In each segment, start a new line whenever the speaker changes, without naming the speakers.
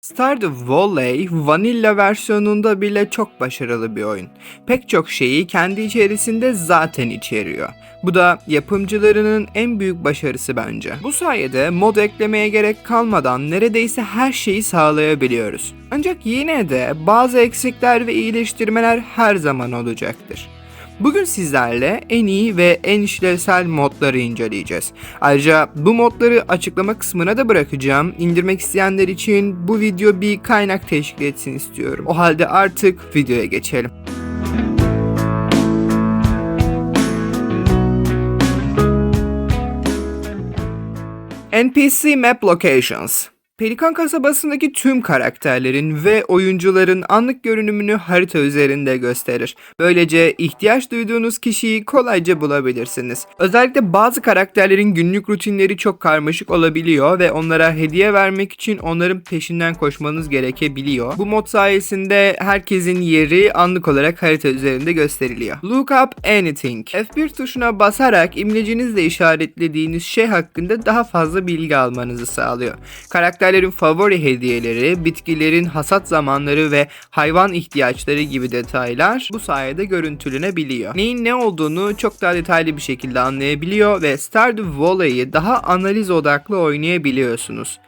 Stardew Valley Vanilla versiyonunda bile çok başarılı bir oyun. Pek çok şeyi kendi içerisinde zaten içeriyor. Bu da yapımcılarının en büyük başarısı bence. Bu sayede mod eklemeye gerek kalmadan neredeyse her şeyi sağlayabiliyoruz. Ancak yine de bazı eksikler ve iyileştirmeler her zaman olacaktır. Bugün sizlerle en iyi ve en işlevsel modları inceleyeceğiz. Ayrıca bu modları açıklama kısmına da bırakacağım. İndirmek isteyenler için bu video bir kaynak teşkil etsin istiyorum. O halde artık videoya geçelim. NPC Map Locations Pelikan kasabasındaki tüm karakterlerin ve oyuncuların anlık görünümünü harita üzerinde gösterir. Böylece ihtiyaç duyduğunuz kişiyi kolayca bulabilirsiniz. Özellikle bazı karakterlerin günlük rutinleri çok karmaşık olabiliyor ve onlara hediye vermek için onların peşinden koşmanız gerekebiliyor. Bu mod sayesinde herkesin yeri anlık olarak harita üzerinde gösteriliyor. Look up anything. F1 tuşuna basarak imlecinizle işaretlediğiniz şey hakkında daha fazla bilgi almanızı sağlıyor. Karakterlerin favori hediyeleri, bitkilerin hasat zamanları ve hayvan ihtiyaçları gibi detaylar bu sayede görüntülenebiliyor. Neyin ne olduğunu çok daha detaylı bir şekilde anlayabiliyor ve Stardew Valley'i daha analiz odaklı oynayabiliyorsunuz.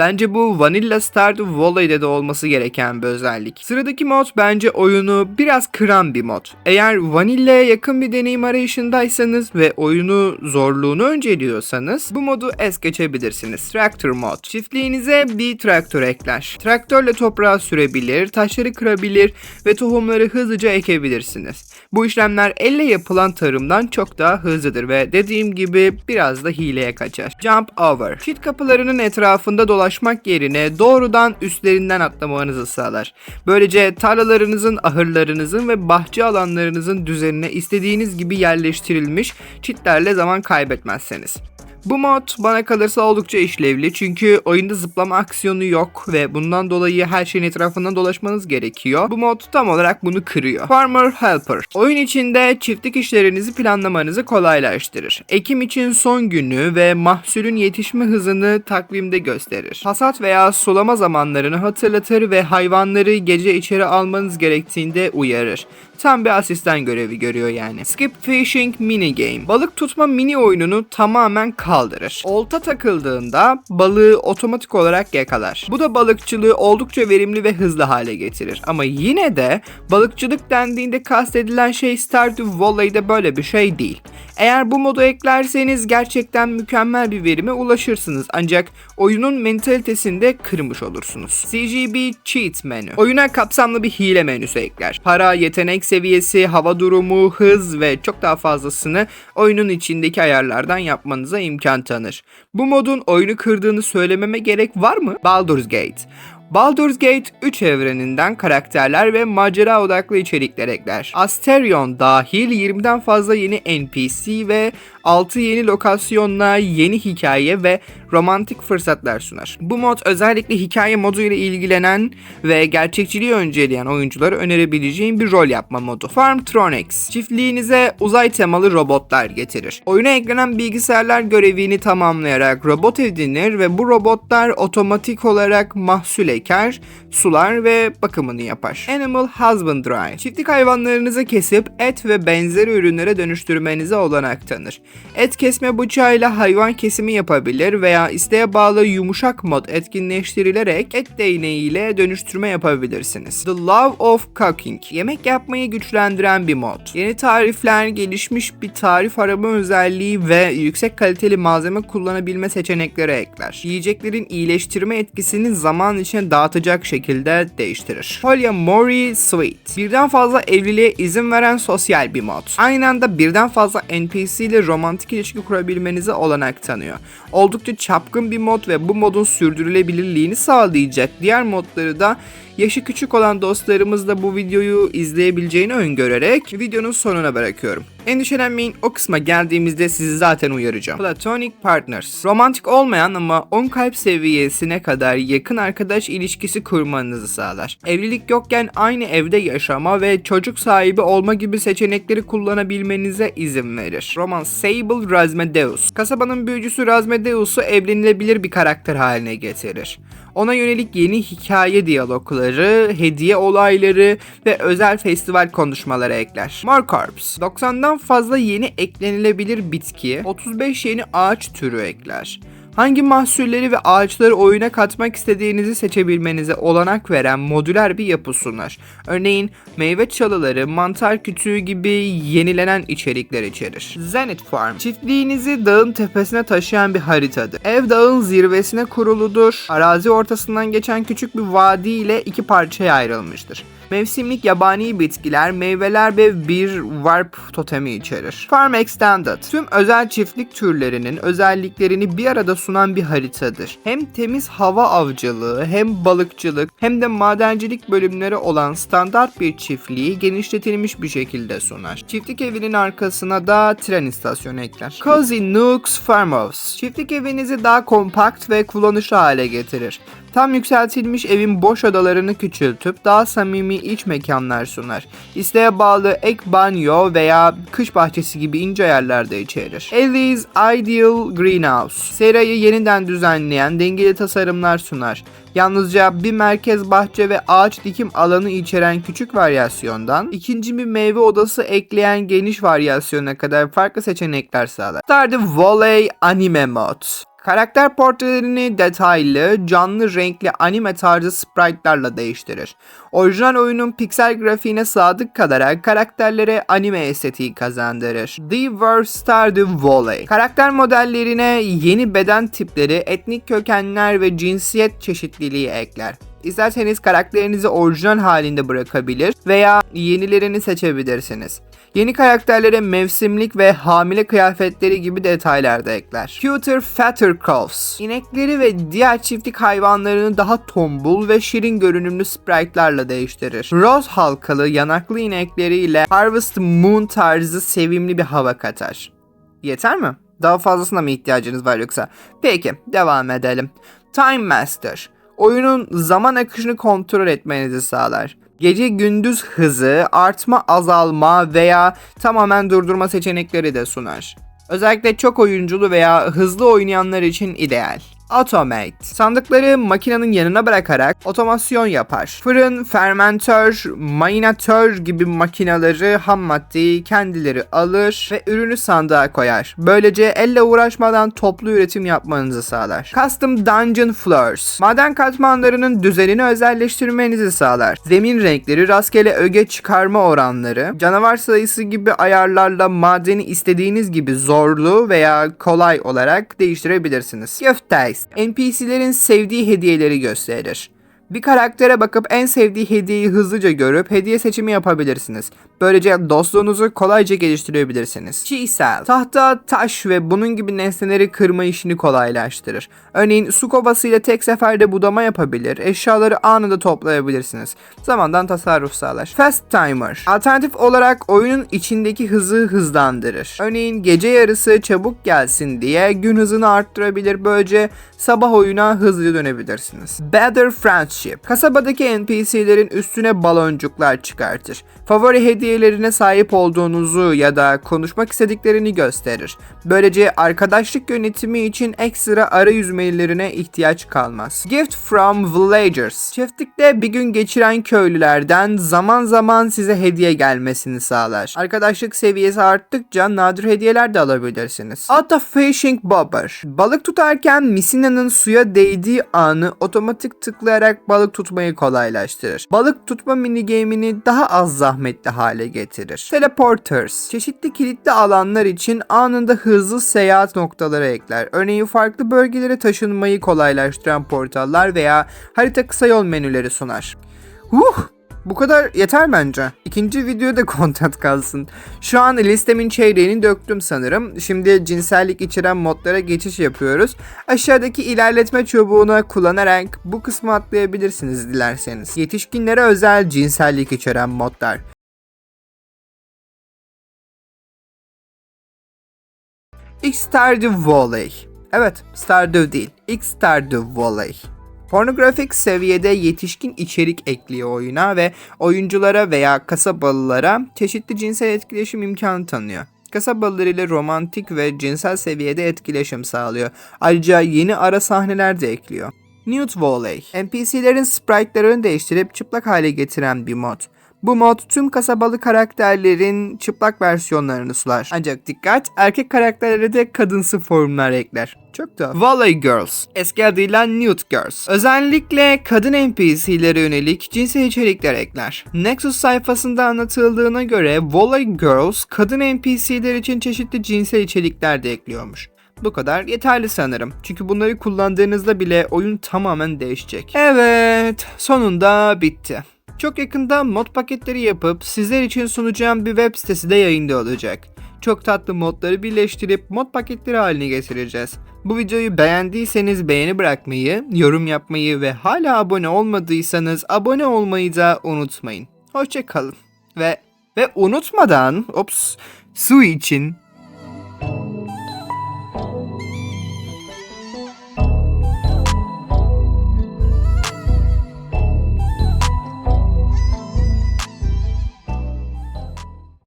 Bence bu Vanilla Stardew Valley'de de olması gereken bir özellik. Sıradaki mod bence oyunu biraz kıran bir mod. Eğer Vanilla'ya yakın bir deneyim arayışındaysanız ve oyunu zorluğunu önceliyorsanız bu modu es geçebilirsiniz. Tractor mod. Çiftliğinize bir traktör ekler. Traktörle toprağı sürebilir, taşları kırabilir ve tohumları hızlıca ekebilirsiniz. Bu işlemler elle yapılan tarımdan çok daha hızlıdır ve dediğim gibi biraz da hileye kaçar. Jump over. Çit kapılarının etrafında dolaşmak yerine doğrudan üstlerinden atlamanızı sağlar. Böylece tarlalarınızın, ahırlarınızın ve bahçe alanlarınızın düzenine istediğiniz gibi yerleştirilmiş çitlerle zaman kaybetmezseniz. Bu mod bana kalırsa oldukça işlevli çünkü oyunda zıplama aksiyonu yok ve bundan dolayı her şeyin etrafından dolaşmanız gerekiyor. Bu mod tam olarak bunu kırıyor. Farmer Helper. Oyun içinde çiftlik işlerinizi planlamanızı kolaylaştırır. Ekim için son günü ve mahsulün yetişme hızını takvimde gösterir. Hasat veya sulama zamanlarını hatırlatır ve hayvanları gece içeri almanız gerektiğinde uyarır. Tam bir asistan görevi görüyor yani. Skip Fishing Mini Game. Balık tutma mini oyununu tamamen kaldırır. Olta takıldığında balığı otomatik olarak yakalar. Bu da balıkçılığı oldukça verimli ve hızlı hale getirir. Ama yine de balıkçılık dendiğinde kastedilen şey Stardew Valley'de böyle bir şey değil. Eğer bu modu eklerseniz gerçekten mükemmel bir verime ulaşırsınız. Ancak oyunun mentalitesini de kırmış olursunuz. CGB Cheat menü. Oyuna kapsamlı bir hile menüsü ekler. Para, yetenek seviyesi, hava durumu, hız ve çok daha fazlasını oyunun içindeki ayarlardan yapmanıza imkan tanır. Bu modun oyunu kırdığını söylememe gerek var mı? Baldur's Gate. Baldur's Gate 3 evreninden karakterler ve macera odaklı içerikler ekler. Asterion dahil 20'den fazla yeni NPC ve 6 yeni lokasyonla yeni hikaye ve romantik fırsatlar sunar. Bu mod özellikle hikaye modu ile ilgilenen ve gerçekçiliği önceleyen oyunculara önerebileceğim bir rol yapma modu. Farmtronics, çiftliğinize uzay temalı robotlar getirir. Oyuna eklenen bilgisayarlar görevini tamamlayarak robot edinir ve bu robotlar otomatik olarak mahsul eker, sular ve bakımını yapar. Animal Husbandry, çiftlik hayvanlarınızı kesip et ve benzeri ürünlere dönüştürmenize olanak tanır. Et kesme bıçağıyla hayvan kesimi yapabilir veya isteğe bağlı yumuşak mod etkinleştirilerek et değneğiyle dönüştürme yapabilirsiniz. The Love of Cooking, yemek yapmayı güçlendiren bir mod. Yeni tarifler, gelişmiş bir tarif arama özelliği ve yüksek kaliteli malzeme kullanabilme seçenekleri ekler. Yiyeceklerin iyileştirme etkisini zaman içine dağıtacak şekilde değiştirir. Polyamory Sweet, birden fazla evliliğe izin veren sosyal bir mod. Aynı anda birden fazla NPC ile romantik ilişki kurabilmenize olanak tanıyor. Oldukça çapkın bir mod ve bu modun sürdürülebilirliğini sağlayacak diğer modları da yaşı küçük olan dostlarımız da bu videoyu izleyebileceğini öngörerek videonun sonuna bırakıyorum. Endişelenmeyin o kısma geldiğimizde sizi zaten uyaracağım. Platonic Partners. Romantik olmayan ama 10 kalp seviyesine kadar yakın arkadaş ilişkisi kurmanızı sağlar. Evlilik yokken aynı evde yaşama ve çocuk sahibi olma gibi seçenekleri kullanabilmenize izin verir. Roman Sable Razmedeus. Kasabanın büyücüsü Razmedeus'u evlenilebilir bir karakter haline getirir. Ona yönelik yeni hikaye diyalogları, hediye olayları ve özel festival konuşmaları ekler. Markarps, 90'dan fazla yeni eklenilebilir bitki, 35 yeni ağaç türü ekler. Hangi mahsulleri ve ağaçları oyuna katmak istediğinizi seçebilmenize olanak veren modüler bir yapı sunar. Örneğin meyve çalıları, mantar kütüğü gibi yenilenen içerikler içerir. Zenith Farm, çiftliğinizi dağın tepesine taşıyan bir haritadır. Ev dağın zirvesine kuruludur. Arazi ortasından geçen küçük bir vadi ile iki parçaya ayrılmıştır. Mevsimlik yabani bitkiler, meyveler ve bir warp totemi içerir. Farm Extended, tüm özel çiftlik türlerinin özelliklerini bir arada sunan bir haritadır. Hem temiz hava avcılığı, hem balıkçılık, hem de madencilik bölümleri olan standart bir çiftliği genişletilmiş bir şekilde sunar. Çiftlik evinin arkasına da tren istasyonu ekler. Cozy Nooks Farmhouse, çiftlik evinizi daha kompakt ve kullanışlı hale getirir. Tam yükseltilmiş evin boş odalarını küçültüp daha samimi iç mekanlar sunar. İsteğe bağlı ek banyo veya kış bahçesi gibi ince ayarlar da içerir. Ellie's Ideal Greenhouse, serayı yeniden düzenleyen dengeli tasarımlar sunar. Yalnızca bir merkez bahçe ve ağaç dikim alanı içeren küçük varyasyondan ikinci bir meyve odası ekleyen geniş varyasyona kadar farklı seçenekler sağlar. Stardew Valley Anime Mode Karakter portrelerini detaylı, canlı renkli anime tarzı sprite'larla değiştirir. Orijinal oyunun piksel grafiğine sadık kalarak karakterlere anime estetiği kazandırır. The World Stardew Valley Karakter modellerine yeni beden tipleri, etnik kökenler ve cinsiyet çeşitliliği ekler. İsterseniz karakterinizi orijinal halinde bırakabilir veya yenilerini seçebilirsiniz. Yeni karakterlere mevsimlik ve hamile kıyafetleri gibi detaylar da ekler. Cuter Fatter Calves İnekleri ve diğer çiftlik hayvanlarını daha tombul ve şirin görünümlü sprite'larla değiştirir. Rose halkalı yanaklı inekleriyle Harvest Moon tarzı sevimli bir hava katar. Yeter mi? Daha fazlasına mı ihtiyacınız var yoksa? Peki devam edelim. Time Master oyunun zaman akışını kontrol etmenizi sağlar. Gece gündüz hızı, artma azalma veya tamamen durdurma seçenekleri de sunar. Özellikle çok oyunculu veya hızlı oynayanlar için ideal. Automate. Sandıkları makinenin yanına bırakarak otomasyon yapar. Fırın, fermentör, mayinatör gibi makineleri ham maddeyi kendileri alır ve ürünü sandığa koyar. Böylece elle uğraşmadan toplu üretim yapmanızı sağlar. Custom Dungeon Floors. Maden katmanlarının düzenini özelleştirmenizi sağlar. Zemin renkleri, rastgele öge çıkarma oranları, canavar sayısı gibi ayarlarla madeni istediğiniz gibi zorlu veya kolay olarak değiştirebilirsiniz. Gift Dice NPC'lerin sevdiği hediyeleri gösterir. Bir karaktere bakıp en sevdiği hediyeyi hızlıca görüp hediye seçimi yapabilirsiniz. Böylece dostluğunuzu kolayca geliştirebilirsiniz. Chisel, tahta, taş ve bunun gibi nesneleri kırma işini kolaylaştırır. Örneğin su kovasıyla tek seferde budama yapabilir, eşyaları anında toplayabilirsiniz. Zamandan tasarruf sağlar. Fast Timer, alternatif olarak oyunun içindeki hızı hızlandırır. Örneğin gece yarısı çabuk gelsin diye gün hızını arttırabilir. Böylece sabah oyuna hızlı dönebilirsiniz. Better Friendship, kasabadaki NPC'lerin üstüne baloncuklar çıkartır. Favori hediyelerine sahip olduğunuzu ya da konuşmak istediklerini gösterir. Böylece arkadaşlık yönetimi için ekstra arayüz menülerine ihtiyaç kalmaz. Gift from Villagers. Çiftlikte bir gün geçiren köylülerden zaman zaman size hediye gelmesini sağlar. Arkadaşlık seviyesi arttıkça nadir hediyeler de alabilirsiniz. Auto Fishing Bobber. Balık tutarken misinanın suya değdiği anı otomatik tıklayarak balık tutmayı kolaylaştırır. Balık tutma minigame'ini daha az zahmetli hale getirir. Teleporters. Çeşitli kilitli alanlar için anında hızlı seyahat noktaları ekler. Örneğin farklı bölgelere taşınmayı kolaylaştıran portallar veya harita kısa yol menüleri sunar. Huh! Bu kadar yeter bence. İkinci videoda content kalsın. Şu an listemin çeyreğini döktüm sanırım. Şimdi cinsellik içeren modlara geçiş yapıyoruz. Aşağıdaki ilerletme çubuğunu kullanarak bu kısmı atlayabilirsiniz dilerseniz. Yetişkinlere özel cinsellik içeren modlar. X Stardew Valley. Evet, Stardew değil. X Stardew Valley. Pornografik seviyede yetişkin içerik ekliyor oyuna ve oyunculara veya kasabalılara çeşitli cinsel etkileşim imkanı tanıyor. Kasabalılarıyla romantik ve cinsel seviyede etkileşim sağlıyor. Ayrıca yeni ara sahneler de ekliyor. Nude Volley, NPC'lerin sprite'larını değiştirip çıplak hale getiren bir mod. Bu mod tüm kasabalı karakterlerin çıplak versiyonlarını sunar. Ancak dikkat, erkek karakterlere de kadınsı formlar ekler. Çok da. Volley Girls, eski adıyla Nude Girls. Özellikle kadın NPC'lere yönelik cinsel içerikler ekler. Nexus sayfasında anlatıldığına göre Volley Girls, kadın NPC'ler için çeşitli cinsel içerikler de ekliyormuş. Bu kadar yeterli sanırım. Çünkü bunları kullandığınızda bile oyun tamamen değişecek. Evet, sonunda bitti. Çok yakında mod paketleri yapıp sizler için sunacağım bir web sitesi de yayında olacak. Çok tatlı modları birleştirip mod paketleri haline getireceğiz. Bu videoyu beğendiyseniz beğeni bırakmayı, yorum yapmayı ve hala abone olmadıysanız abone olmayı da unutmayın. Hoşçakalın. Ve ve unutmadan, ops, su için